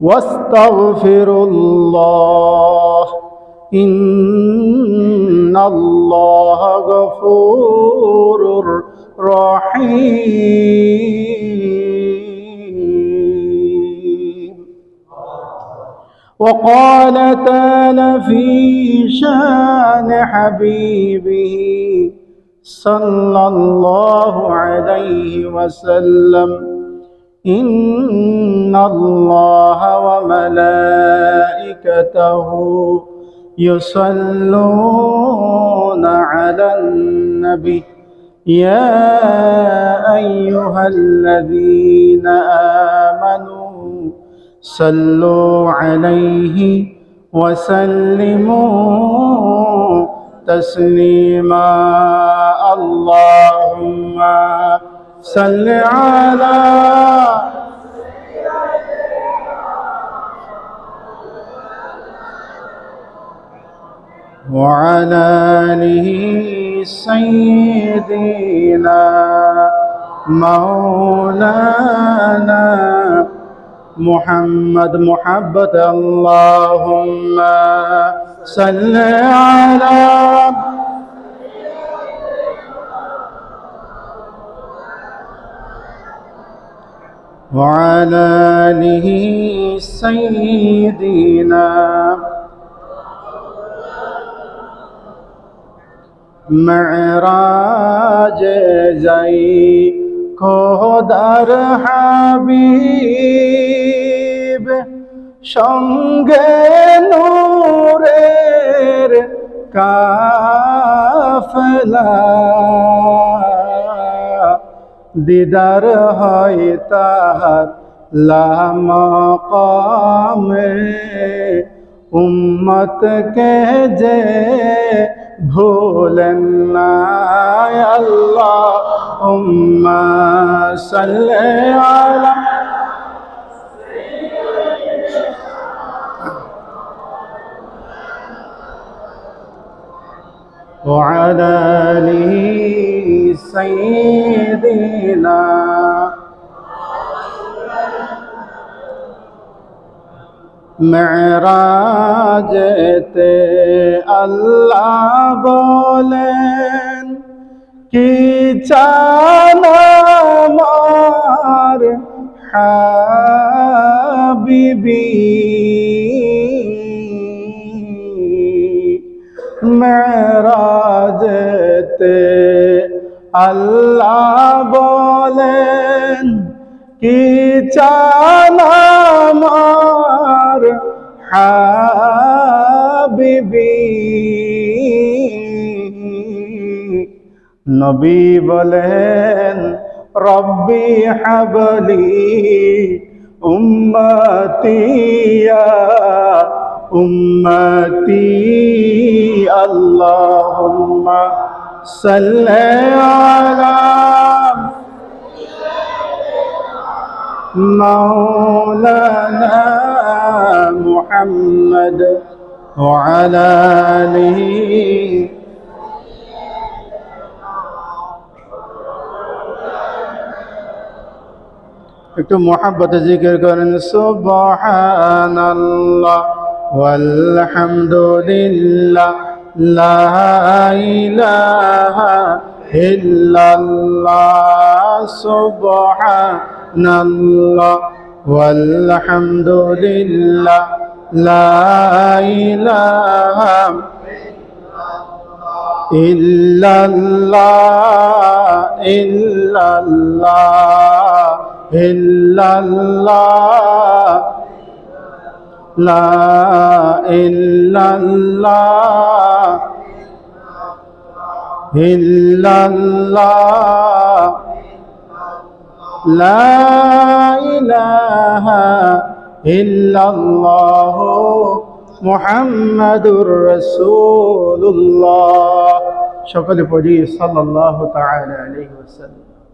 واستغفروا الله إن الله غفور رحيم. وقال تعالى في شان حبيبه صلى الله عليه وسلم إن الله وملائكته يصلون على النبي يا أيها الذين آمنوا صلوا عليه وسلموا تسليما اللهم صل على وعلى آله سيدنا مولانا محمد محبة اللهم صل على وعلى آله سيدنا معراج যাই খোদার হাবিব সঙ্গে নূরের কাফলা দিদার হয় তাহার লামকামে উম্মতকে যে ভুলেন না আল্লাহ উম্মা সাল্লে আলা وعلى آله سيدنا মেরাজেতে আল্লাহ বলেন কি চানামার হাবিবি? মেরাজেতে আল্লাহ বলেন কি চানামার হাবিবি। নবী বলেন রব্বি হাবলি উম্মতিয়া উম্মতি আল্লাহুম্মা সাল্লি আলা মাওলানা محمد وعلى آله একটু মোহাব্বতে জিকির করেন সুবহানাল্লাহ ওয়ালহামদুলিল্লাহ লা ইলাহা ইল্লাল্লাহ সুবহানাল্লাহ ওয়ালহামদুলিল্লাহ লা ইলাহা ইল্লাল্লাহ ইল্লাল্লাহ ইল্লাল্লাহ লা ইল্লাল্লাহ ইল্লাল্লাহ লা ইলাহা ইল্লাল্লাহ মুহাম্মাদুর রাসূলুল্লাহ সকলে পড়ি সাল্লাল্লাহু তাআলা আলাইহি ওয়াসাল্লাম